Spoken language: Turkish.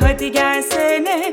hadi gelsene.